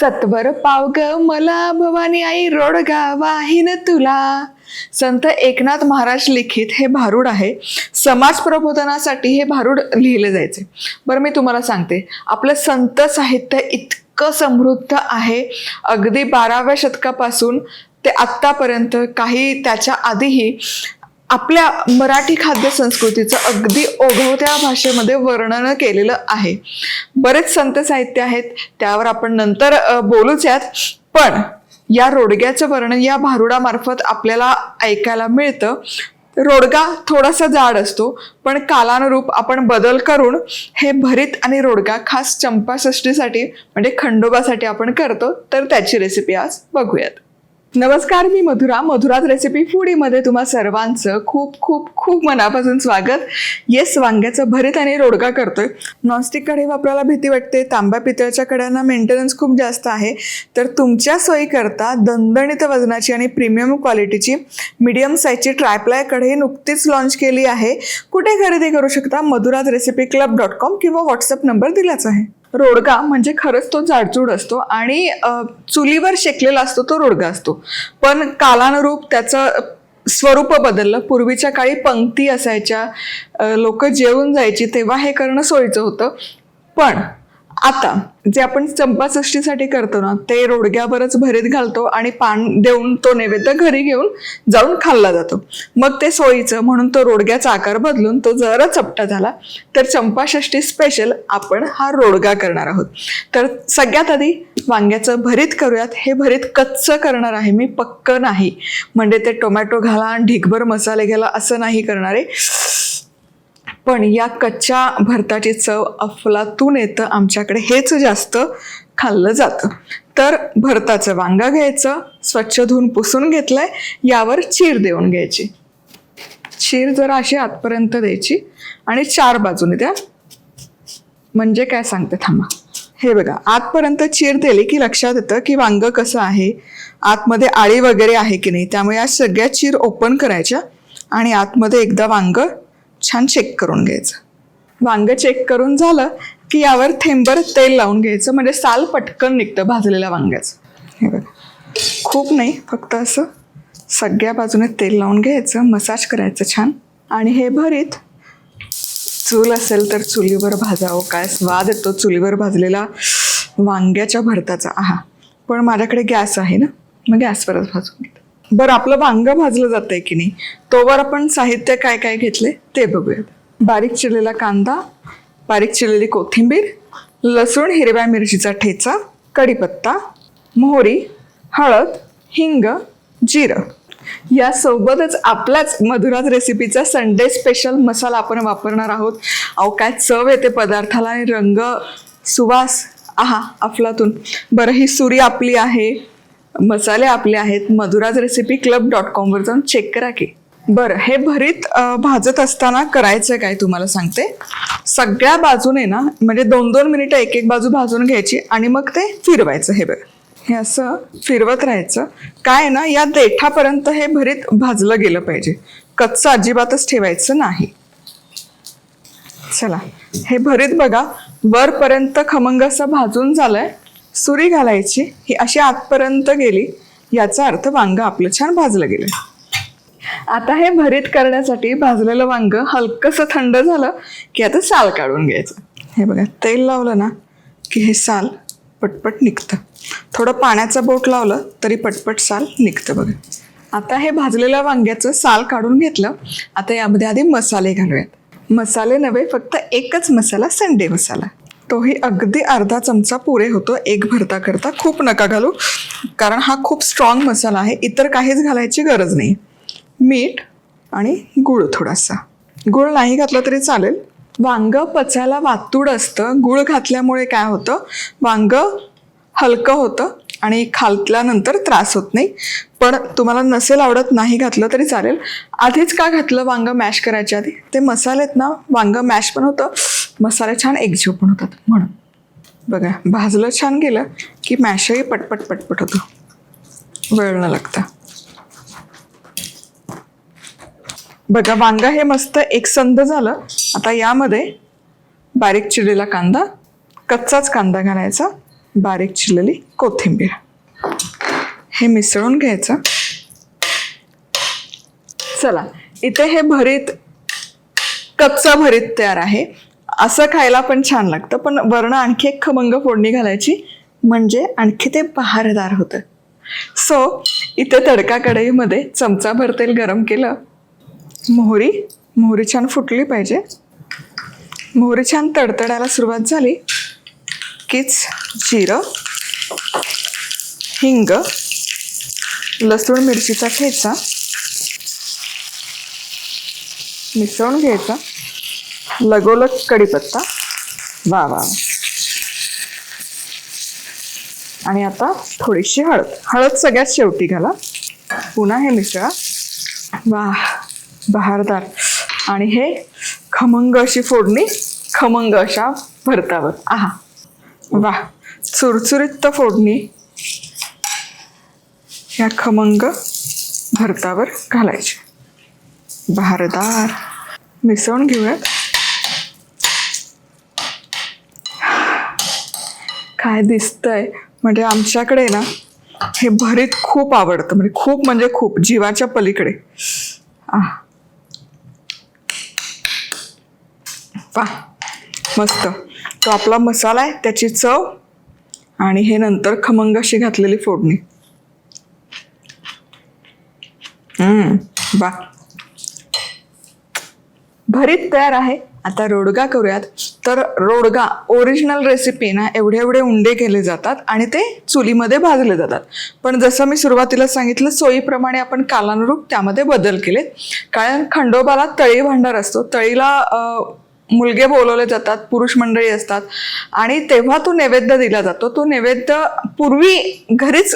सत्वर पावग मला भवानी आई रोडगा वाहिन तुला. संत एकनाथ महाराज लिखित हे भारूड आहे. समाज प्रबोधनासाठी हे भारूड लिहिले जायचे. बरं मी तुम्हाला सांगते. आपलं संत साहित्य इतकं समृद्ध आहे. अगदी बाराव्या शतकापासून ते आत्तापर्यंत काही त्याच्या आधीही आपल्या मराठी खाद्य संस्कृतीचं अगदी ओघवत्या भाषेमध्ये वर्णन केलेलं आहे. बरेच संत साहित्य आहेत त्यावर आपण नंतर बोलूच यात पण या रोडग्याचं वर्णन या भारुडामार्फत आपल्याला ऐकायला मिळतं. रोडगा थोडासा जाड असतो पण कालानुरूप आपण बदल करून हे भरीत आणि रोडगा खास चंपाषष्टीसाठी म्हणजे खंडोबासाठी आपण करतो. तर त्याची रेसिपी आज बघूयात. नमस्कार मी मधुरा. मधुरात रेसिपी फूडीमध्ये तुम्हा सर्वांचं खूप खूप खूप मनापासून स्वागत. येस वांग्याचं भरीत आणि रोडगा करतोय. नॉनस्टिक कढई वापरायला भीती वाटते. तांब्या पितळच्या कड्यांना मेंटेनन्स खूप जास्त आहे. तर तुमच्या सोयीकरता दणदणीत वजनाची आणि प्रीमियम क्वालिटीची मीडियम साईजची ट्रायप्लाय कढई नुकतीच लॉन्च केली आहे. कुठे खरेदी करू शकता? मधुरात रेसिपी क्लब डॉट कॉम किंवा व्हॉट्सअप नंबर दिलाच आहे. रोडगा म्हणजे खरंच तो जाडजूड असतो आणि चुलीवर शेकलेला असतो तो रोडगा असतो. पण कालानुरूप त्याचं स्वरूप बदललं. पूर्वीच्या काळी पंक्ती असायच्या लोक जेवून जायची तेव्हा हे करणं सोयीचं होतं. पण आता जे आपण चंपाषष्ठीसाठी करतो ना ते रोडग्यावरच भरीत घालतो आणि पान देऊन तो नैवेद्य घरी घेऊन जाऊन खाल्ला जातो. मग ते सोयीचं म्हणून तो रोडग्याचा आकार बदलून तो जरा चपटा झाला. तर चंपाषष्ठी स्पेशल आपण हा रोडगा करणार आहोत. तर सगळ्यात आधी वांग्याचं भरीत करूयात. हे भरीत कच्चं करणार आहे मी पक्क नाही. म्हणजे ते टोमॅटो घाला आणि ढिगभर मसाले घाला असं नाही करणारे पण या कच्च्या भरताची चव अफलातून येतं. आमच्याकडे हेच जास्त खाल्लं जातं. तर भरताचं वांगा घ्यायचं स्वच्छ धुवून पुसून घेतलंय यावर चीर देऊन घ्यायची. चीर जरा अशी आतपर्यंत द्यायची आणि चार बाजूने द्या. म्हणजे काय सांगते थांबा. हे बघा आतपर्यंत चीर दिली की लक्षात येतं की वांग कसं आहे आतमध्ये आळी वगैरे आहे की नाही त्यामुळे या सगळ्या चीर ओपन करायच्या आणि आतमध्ये एकदा वांग छान चेक करून घ्यायचं. वांग चेक करून झालं की यावर थेंबर तेल लावून घ्यायचं म्हणजे साल पटकन निघतं भाजलेल्या वांग्याचं. हे बघा. खूप नाही फक्त असं सगळ्या बाजूने तेल लावून घ्यायचं मसाज करायचं छान. आणि हे भरीत चूल असेल तर चुलीवर भाजावं काय स्वाद येतो चुलीवर भाजलेला वांग्याच्या भरताचा. आहा. पण माझ्याकडे गॅस आहे ना मग गॅसवरच भाजून घेते. बरं आपलं वांग भाजलं जात आहे की नाही? तोवर आपण साहित्य काय काय घेतले ते बघूयात. बारीक चिरलेला कांदा बारीक चिरलेली कोथिंबीर लसूण हिरव्या मिरचीचा ठेचा कढीपत्ता मोहरी हळद हिंग जिरं. यासोबतच आपल्याच आपलाच मधुराज रेसिपीचा संडे स्पेशल मसाला आपण वापरणार आहोत. अहो काय चव येते पदार्थाला आणि रंग सुवास आहा अफलातून. बरं ही सुरी आपली आहे. मसाले आपले आहेत. मधुराज रेसिपी क्लब डॉट कॉमवर जाऊन चेक करा की. बरं हे भरीत भाजत असताना करायचं काय तुम्हाला सांगते? सगळ्या बाजूने ना म्हणजे दोन दोन मिनिटं एक एक बाजू भाजून घ्यायची आणि मग ते फिरवायचं हे बघ. हे असं फिरवत राहायचं. काय ना या देठापर्यंत हे भरीत भाजलं गेलं पाहिजे. कच्चं अजिबातच ठेवायचं नाही. चला हे भरीत बघा वरपर्यंत खमंग असं भाजून झालंय. सुरी घालायची ही अशी आतपर्यंत गेली याचा अर्थ वांग आपलं छान भाजलं गेलं. आता हे भरीत करण्यासाठी भाजलेलं वांग हलकंसं थंड झालं की आता साल काढून घ्यायचं. हे बघा तेल लावलं ना की हे साल पटपट निघतं. थोडं पाण्याचं बोट लावलं तरी पटपट साल निघतं बघा. आता हे भाजलेल्या वांग्याचं साल काढून घेतलं आता यामध्ये आधी मसाले घालूयात. मसाले नव्हे फक्त एकच मसाला संडे मसाला. तोही अगदी अर्धा चमचा पुरे होतो एक भरता करता खूप नका घालू कारण हा खूप स्ट्रॉंग मसाला आहे. इतर काहीच घालायची गरज नाही. मीठ आणि गुळ थोडासा. गुळ नाही घातला तरी चालेल. वांग पचायला वातूड असतं. गुळ घातल्यामुळे काय होतं? वांग हलकं होतं आणि खाल्ल्यानंतर त्रास होत नाही. पण तुम्हाला नसेल आवडत नाही घातलं तरी चालेल. आधीच का घातलं वांग मॅश करायच्या आधी? ते मसालेत ना वांग मॅश पण होतं. मसाले छान एकजीव पण होतात म्हणून. बघा भाजलं छान गेलं की मॅशही पटपट पटपट होतं. वेळ न लागता. बघा वांग हे मस्त एकसंध झालं. आता यामध्ये बारीक चिरलेला कांदा कच्चाच कांदा घालायचा बारीक चिरलेली कोथिंबीर. हे मिसळून घ्यायचं. चला इथे हे भरीत कच्चा भरीत तयार आहे. असं खायला पण छान लागतं. पण वर्ण आणखी एक खमंग फोडणी घालायची म्हणजे आणखी ते बहारदार होतं. सो इथे तडका कढईमध्ये चमचाभर तेल गरम केलं. मोहरी मोहरी छान फुटली पाहिजे. मोहरी छान तडतडायला सुरुवात झाली. कीच जिरं हिंग लसूण मिरचीचा ठेचा. मिसळून घ्यायचा. लगोलग कढीपत्ता. वा वा. आणि आता थोडीशी हळद. हळद सगळ्यात शेवटी घाला. पुन्हा हे मिसळा. वा बहारदार. आणि हे खमंग अशी फोडणी खमंग अशा भरतावर. आहा. वा चुरचुरीत फोडणी. ह्या खमंग भरतावर घालायची. बहारदार. मिसळून घेऊयात. काय दिसतंय? म्हणजे आमच्याकडे ना हे भरीत खूप आवडतं. म्हणजे खूप म्हणजे खूप जीवाच्या पलीकडे. वा मस्त. तो आपला मसाला आहे त्याची चव आणि हे नंतर खमंगाशी घातलेली फोडणी. वा भरीत तयार आहे. आता रोडगा करूयात. तर रोडगा ओरिजिनल रेसिपी ना एवढे एवढे उंडे केले जातात आणि ते चुलीमध्ये भाजले जातात. पण जसं मी सुरुवातीला सांगितलं सोयीप्रमाणे आपण कालानुरूप त्यामध्ये बदल केले कारण खंडोबाला तळी भांडार असतो. तळीला मुलगे बोलवले जातात पुरुष मंडळी असतात. आणि तेव्हा तो नैवेद्य दिला जातो. तो नैवेद्य पूर्वी घरीच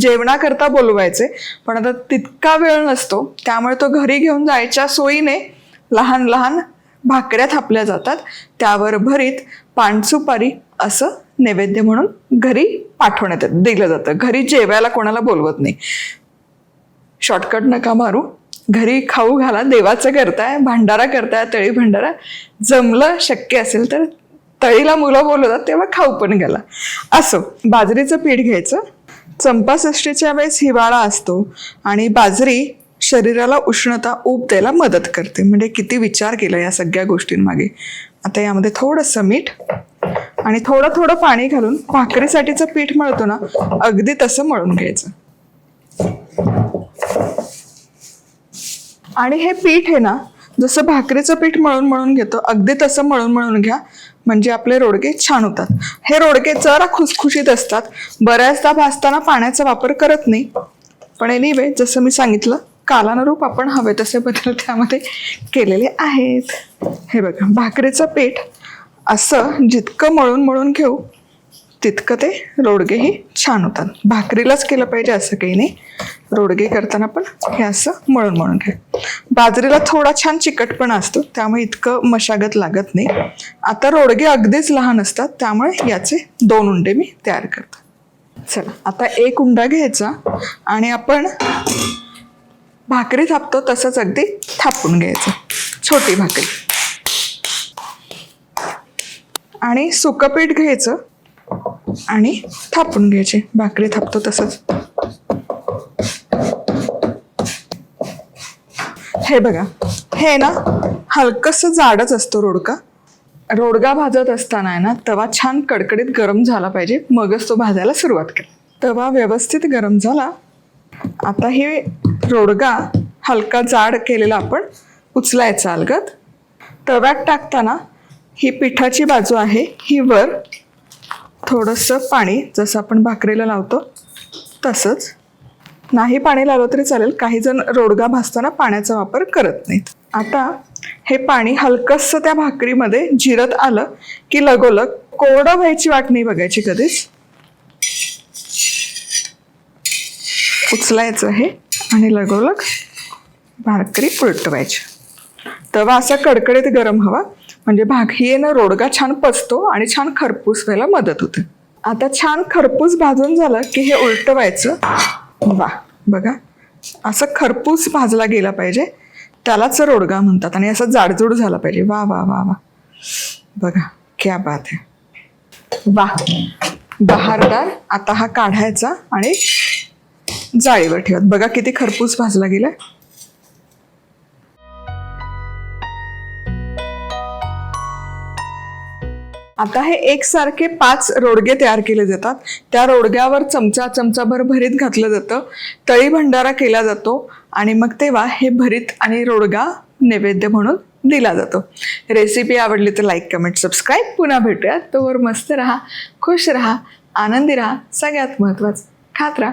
जेवणाकरता बोलवायचे. पण आता तितका वेळ नसतो. त्यामुळे तो घरी घेऊन जायच्या सोयीने लहान लहान भाकऱ्या थापल्या जातात. त्यावर भरीत पानसुपारी असं नैवेद्य म्हणून घरी पाठवण्यात येतं दिलं जातं. घरी जेवायला कोणाला बोलवत नाही. शॉर्टकट नका मारू. घरी खाऊ घाला देवाचं करताय भांडारा करताय तळी भांडारा. जमलं शक्य असेल तर तळीला मुलं बोलवतात तेव्हा खाऊ पण घाला. असो बाजरीचं पीठ घ्यायचं. चंपाषष्टीच्या वेळेस हिवाळा असतो आणि बाजरी शरीराला उष्णता ऊब द्यायला मदत करते. म्हणजे किती विचार केला या सगळ्या गोष्टींमागे. आता यामध्ये थोडंसं मीठ आणि थोडं थोडं पाणी घालून भाकरीसाठीचं पीठ मळतो ना अगदी तसं मळून घ्यायचं. आणि हे पीठ आहे ना जसं भाकरीचं पीठ मळून मळून घेतो अगदी तसं मळून मळून घ्या म्हणजे आपले रोडगे छान होतात. हे रोडगे जरा खुसखुशीत असतात. बऱ्याचदा भाजताना पाण्याचा वापर करत नाही. पण एनिवे जसं मी सांगितलं कालानुरूप आपण हवे तसे बदल त्यामध्ये केलेले आहेत. हे बघा भाकरीचं पीठ असं जितकं मळून मळून घेऊ तितकं ते रोडगेही छान होतात. भाकरीलाच केलं पाहिजे असं काही नाही. रोडगे करताना पण हे असं मळून मळून घेऊ बाजरीला थोडा छान चिकटपणा असतो त्यामुळे इतकं मशागत लागत नाही. आता रोडगे अगदीच लहान असतात त्यामुळे याचे दोन उंडे मी तयार करतो. चला आता एक उंडा घ्यायचा आणि आपण भाकरी थापतो तसंच अगदी थापून घ्यायचं. छोटी भाकरी. आणि सुकं पीठ घ्यायचं आणि थापून घ्यायचे. भाकरी थापतो तसंच. हे बघा हे ना हलकस जाडच असतो रोडका. रोडगा भाजत असताना आहे ना तवा छान कडकडीत गरम झाला पाहिजे. मगच तो भाजायला सुरुवात केली. तवा व्यवस्थित गरम झाला. आता हे रोडगा हलका जाड केलेला आपण उचलायचा अलगत तव्यात टाकताना ही पिठाची बाजू आहे ही वर थोडंसं पाणी जसं आपण भाकरीला लावतो तसंच. नाही पाणी लावलं तरी चालेल काही जण रोडगा भाजताना पाण्याचा वापर करत नाहीत. आता हे पाणी हलकंसं त्या भाकरीमध्ये जिरत आलं की लगोलग कोरडं व्हायची वाट नाही बघायची कधीच. उचलायचं हे. आणि लगोलग भाकरी उलटवायची तवा असा कडकडीत गरम हवा म्हणजे भाकरीनं रोडगा छान पचतो आणि छान खरपूस व्हायला मदत होते. आता छान खरपूस भाजून झालं की हे उलटवायचं. वा बघा. असं खरपूस भाजला गेला पाहिजे. त्यालाच रोडगा म्हणतात आणि असं जाडजूड झाला पाहिजे. वा वा वा वा. बघा क्या बात आहे. वा. बहारदार आता हा काढायचा आणि जाळीवर ठेवत. बघा किती खरपूस भाजला गेलाय. आता हे एकसारखे पाच रोडगे तयार केले जातात. त्या रोडग्यावर चमचा चमचाभर भरीत घातलं जातं. तळी भंडारा केला जातो आणि मग तेव्हा हे भरीत आणि रोडगा नैवेद्य म्हणून दिला जातो. रेसिपी आवडली तर लाईक कमेंट सबस्क्राईब पुन्हा भेटूया तोवर मस्त राहा खुश राहा आनंदी राहा. सगळ्यात महत्त्वाचं खात राहा.